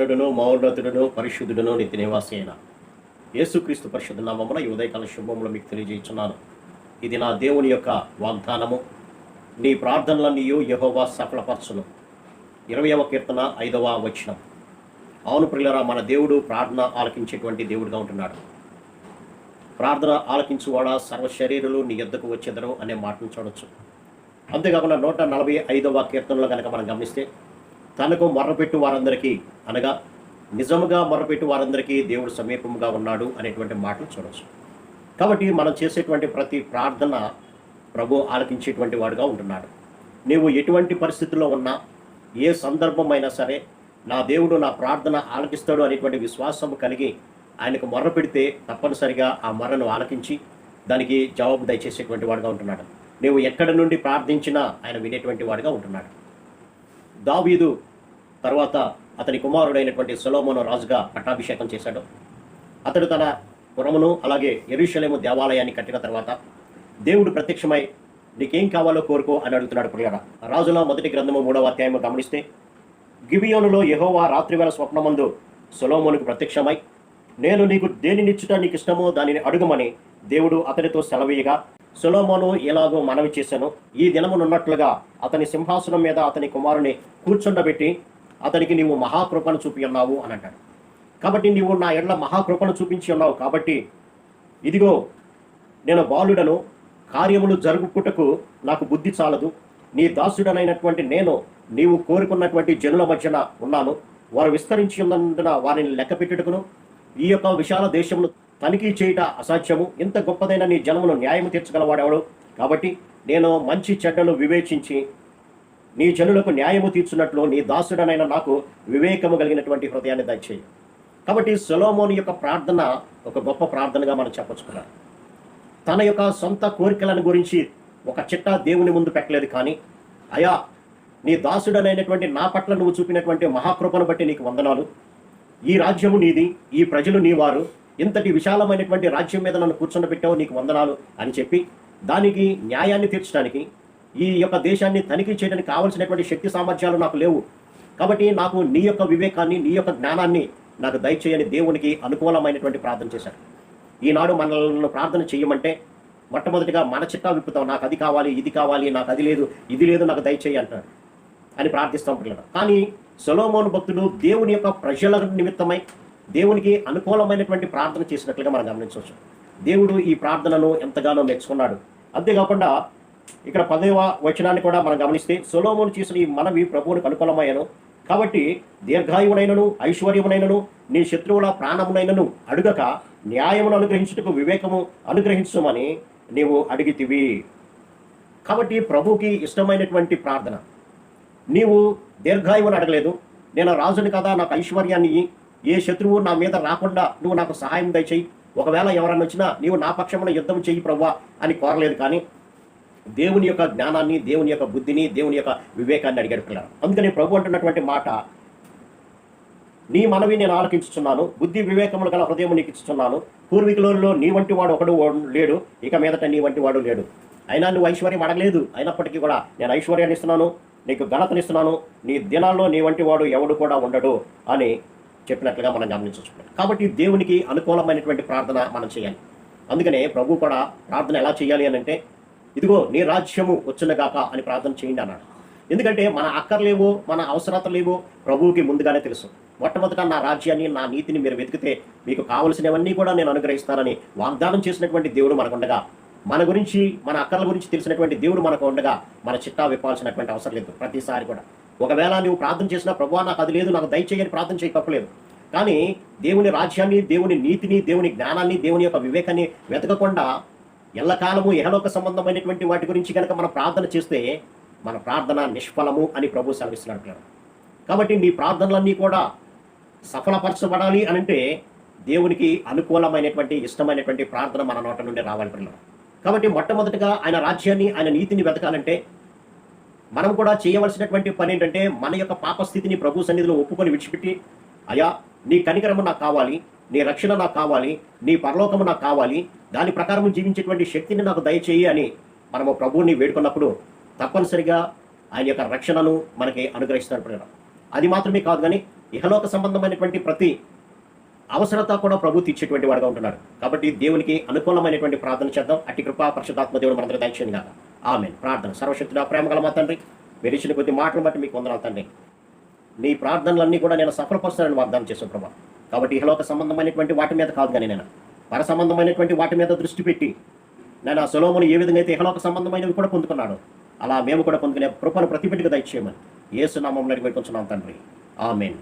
మహోన్నతుడును మౌన్నతుడును పరిశుద్ధుడును నిత్య నివాసి అయిన యేసుక్రీస్తు పరిశుద్ధ నామమున ఈ ఉదయకాల శుభములు మీకు తెలియజేస్తున్నాను. ఇది నా దేవుని యొక్క వాగ్దానము. నీ ప్రార్థనలన్నీయు యహోవా సఫలపరచును. ఇరవయవ కీర్తన ఐదవ వచనం. అవును ప్రిల్లరా మన దేవుడు ప్రార్థన ఆలకించేటువంటి దేవుడిగా ఉంటున్నాడు. ప్రార్థన ఆలకించువాడా సర్వ శరీరులు నీ ఎద్దకు వచ్చేదరు అనే మాటను చూడొచ్చు. అంతేకాకుండా నూట నలభై ఐదవ కీర్తనలో కనుక మనం గమనిస్తే తనకు మొర్రపెట్టు వారందరికీ అనగా నిజముగా మొర్రపెట్టు వారందరికీ దేవుడు సమీపముగా ఉన్నాడు అనేటువంటి మాటలు చూడవచ్చు కాబట్టి మనం చేసేటువంటి ప్రతి ప్రార్థన ప్రభు ఆలకించేటువంటి వాడుగా ఉంటున్నాడు. నీవు ఎటువంటి పరిస్థితుల్లో ఉన్నా ఏ సందర్భమైనా సరే నా దేవుడు నా ప్రార్థన ఆలకిస్తాడు అనేటువంటి విశ్వాసం కలిగి ఆయనకు మొర్ర పెడితే తప్పనిసరిగా ఆ మొర్రను ఆలకించి దానికి జవాబు దయచేసేటువంటి వాడుగా ఉంటున్నాడు. నీవు ఎక్కడి నుండి ప్రార్థించినా ఆయన వినేటువంటి వాడుగా ఉంటున్నాడు. దావీదు తర్వాత అతని కుమారుడైనటువంటి సొలోమోను రాజుగా పట్టాభిషేకం చేశాడు. అతడు తన పురమును అలాగే ఎరుషలేము దేవాలయాన్ని కట్టిన తర్వాత దేవుడు ప్రత్యక్షమై నీకేం కావాలో కోరుకో అని అడుగుతున్నాడు ప్రియుల రాజుల మొదటి గ్రంథము మూడవ అధ్యాయము గమనిస్తే గిబియోనులో యహోవా రాత్రివేళ స్వప్నమందు సొలోమోనుకు ప్రత్యక్షమై నేను నీకు దేనినిచ్చుట నీకు ఇష్టమో దానిని అడుగుమని దేవుడు అతనితో సెలవీయగా సులోమోను ఎలాగో మనవి చేశాను. ఈ దినమునున్నట్లుగా అతని సింహాసనం మీద అతని కుమారుని కూర్చుండబెట్టి అతనికి నీవు మహాకృపను చూపి ఉన్నావు అని అంటాడు. కాబట్టి నీవు నా ఎడ్ల మహాకృపను చూపించి ఉన్నావు కాబట్టి ఇదిగో నేను బాలుడను కార్యములు జరుగుకుటకు నాకు బుద్ధి చాలదు. నీ దాసుడనైనటువంటి నేను నీవు కోరుకున్నటువంటి జనుల మధ్యన ఉన్నాను. వారు విస్తరించి ఉన్నందున వారిని లెక్క పెట్టుటకును ఈ యొక్క విశాల దేశమును తనిఖీ చేయట అసాధ్యము. ఇంత గొప్పదైన నీ జనమును న్యాయము తీర్చగలవాడెవడు? కాబట్టి నేను మంచి చెడ్డలు వివేచించి నీ జనులకు న్యాయము తీర్చున్నట్లు నీ దాసుడనైన నాకు వివేకము కలిగినటువంటి హృదయాన్ని దయచేయి. కాబట్టి సొలోమోని యొక్క ప్రార్థన ఒక గొప్ప ప్రార్థనగా మనం చెప్పచ్చుకున్నాం. తన యొక్క సొంత కోరికలను గురించి ఒక చిట్టా దేవుని ముందు పెట్టలేదు కానీ అయా నీ దాసుడనైనటువంటి నా పట్ల నువ్వు చూపినటువంటి మహాకృపను బట్టి నీకు వందనాలు. ఈ రాజ్యము నీది ఈ ప్రజలు నీ వారు ఇంతటి విశాలమైనటువంటి రాజ్యం మీద నన్ను కూర్చుండబెట్టావు నీకు వందనాలు అని చెప్పి దానికి న్యాయాన్ని తీర్చడానికి ఈ యొక్క దేశాన్ని తనిఖీ చేయడానికి కావలసినటువంటి శక్తి సామర్థ్యాలు నాకు లేవు. కాబట్టి నాకు నీ యొక్క వివేకాన్ని నీ యొక్క జ్ఞానాన్ని నాకు దయచేయని దేవునికి అనుకూలమైనటువంటి ప్రార్థన చేశాను ఈనాడు మనల్ని ప్రార్థన చేయమంటే మొట్టమొదటిగా మన చిట్టా విప్పుతాం. నాకు అది కావాలి ఇది కావాలి నాకు అది లేదు ఇది లేదు నాకు దయచేయి అంటాడు అని ప్రార్థిస్తాం పిల్లలు. కానీ సొలోమోన్ భక్తుడు దేవుని యొక్క ప్రజల నిమిత్తమై దేవునికి అనుకూలమైనటువంటి ప్రార్థన చేసినట్లుగా మనం గమనించవచ్చు. దేవుడు ఈ ప్రార్థనను ఎంతగానో మెచ్చుకున్నాడు. అంతేకాకుండా ఇక్కడ పదవ వచనాన్ని కూడా మనం గమనిస్తే సొలోమోను చేసిన ఈ మనవి ప్రభువునికి అనుకూలమయ్యను. కాబట్టి దీర్ఘాయువునైనను ఐశ్వర్యమునైనను నీ శత్రువుల ప్రాణమునైనను అడుగక న్యాయమును అనుగ్రహించుటకు వివేకము అనుగ్రహించమని నీవు అడిగితివి. కాబట్టి ప్రభుకి ఇష్టమైనటువంటి ప్రార్థన. నీవు దీర్ఘాయువుని అడగలేదు. నేను రాజుని కదా నాకు ఐశ్వర్యాన్ని ఏ శత్రువు నా మీద రాకుండా నువ్వు నాకు సహాయం దయచేయి. ఒకవేళ ఎవరన్నా వచ్చినా నీవు నా పక్షమున యుద్ధం చెయ్యి ప్రవ్వా అని కోరలేదు కానీ దేవుని యొక్క జ్ఞానాన్ని దేవుని యొక్క బుద్ధిని దేవుని యొక్క వివేకాన్ని అడిగాడు పిల్లలు. అందుకని ప్రభు అంటున్నటువంటి మాట నీ మనవి నేను ఆలకించుచున్నాను బుద్ధి వివేకములు గల హృదయం నీకు ఇచ్చుచున్నాను పూర్వీకులలో నీ వంటి వాడు ఒకడు లేడు ఇక మీదట నీ వంటి వాడు లేడు. అయినా నువ్వు ఐశ్వర్యం అడగలేదు అయినప్పటికీ కూడా నేను ఐశ్వర్యాన్ని ఇస్తున్నాను నీకు ఘనతనిస్తున్నాను నీ దినాల్లో నీ వంటి వాడు ఎవడు కూడా ఉండడు అని చెప్పినట్లుగా మనం గమనించవచ్చు. కాబట్టి దేవునికి అనుకూలమైనటువంటి ప్రార్థన మనం చేయాలి. అందుకనే ప్రభు కూడా ప్రార్థన ఎలా చేయాలి అని అంటే ఇదిగో నీ రాజ్యము వచ్చినగాక అని ప్రార్థన చేయండి అన్నాడు. ఎందుకంటే మన అక్కర్లేవో మన అవసరతలేవో ప్రభువుకి ముందుగానే తెలుసు. మొట్టమొదట నా రాజ్యాన్ని నా నీతిని మీరు వెతికితే మీకు కావలసినవన్నీ కూడా నేను అనుగ్రహిస్తానని వాగ్దానం చేసినటువంటి దేవుడు మనకుండగా మన గురించి మన అక్కర్ల గురించి తెలిసినటువంటి దేవుడు మనకు ఉండగా మన చిట్టా విప్పాల్సినటువంటి అవసరం లేదు ప్రతిసారి కూడా. ఒకవేళ నువ్వు ప్రార్థన చేసినా ప్రభు నాకు అది లేదు నాకు దయచేయని ప్రార్థన చేయ తప్పలేదు. కానీ దేవుని రాజ్యాన్ని దేవుని నీతిని దేవుని జ్ఞానాన్ని దేవుని యొక్క వివేకాన్ని వెతకకుండా ఎల్లకాలము ఎహలోక సంబంధమైనటువంటి వాటి గురించి కనుక మనం ప్రార్థన చేస్తే మన ప్రార్థన నిష్ఫలము అని ప్రభు సెలవిస్తున్నాడు కాబట్టి నీ ప్రార్థనలన్నీ కూడా సఫలపరచబడాలి అనంటే దేవునికి అనుకూలమైనటువంటి ఇష్టమైనటువంటి ప్రార్థన మన నోట నుండి రావాలి పిల్లలు. కాబట్టి మొట్టమొదటిగా ఆయన రాజ్యాన్ని ఆయన నీతిని వెతకాలంటే మనం కూడా చేయవలసినటువంటి పని ఏంటంటే మన యొక్క పాపస్థితిని ప్రభు సన్నిధిలో ఒప్పుకొని విడిచిపెట్టి అయా నీ కనికరము నాకు కావాలి నీ రక్షణ నాకు కావాలి నీ పరలోకము నాకు కావాలి దాని ప్రకారం జీవించేటువంటి శక్తిని నాకు దయచేయి అని మనము ప్రభువుని వేడుకున్నప్పుడు తప్పనిసరిగా ఆయన యొక్క రక్షణను మనకి అనుగ్రహిస్తాడు అది మాత్రమే కాదు కానీ ఇహలోక సంబంధమైనటువంటి ప్రతి అవసరత కూడా ప్రభు తీర్చేటువంటి వాడుగా ఉంటున్నాడు. కాబట్టి దేవునికి అనుకూలమైనటువంటి ప్రార్థన చేద్దాం. అట్టి కృపా పరిశుధాత్మ దేవుడు మనందరూ దయచేయండి కాక ఆమె ప్రార్థన. సర్వశక్తుడా ప్రేమగల మా తండ్రి మీరు ఇచ్చిన కొద్ది మాటలు బట్టి మీకు వందనాలు తండ్రి. నీ ప్రార్థనలన్నీ కూడా నేను సఫలపరుస్తానని వాగ్దానం చేశాను ప్రభా. కాబట్టి ఇహలోక సంబంధమైనటువంటి వాటి మీద కాదు కానీ నేను పర సంబంధమైనటువంటి వాటి మీద దృష్టి పెట్టి నేను ఆ సులోమును ఏ విధంగా అయితే ఇహలోక సంబంధమైనవి కూడా పొందుకున్నాడు అలా మేము కూడా పొందుకునే కృపను ప్రతిపెట్టుకు దయచేయమని ఏసునామం నడిపి తండ్రి. ఆమెన్.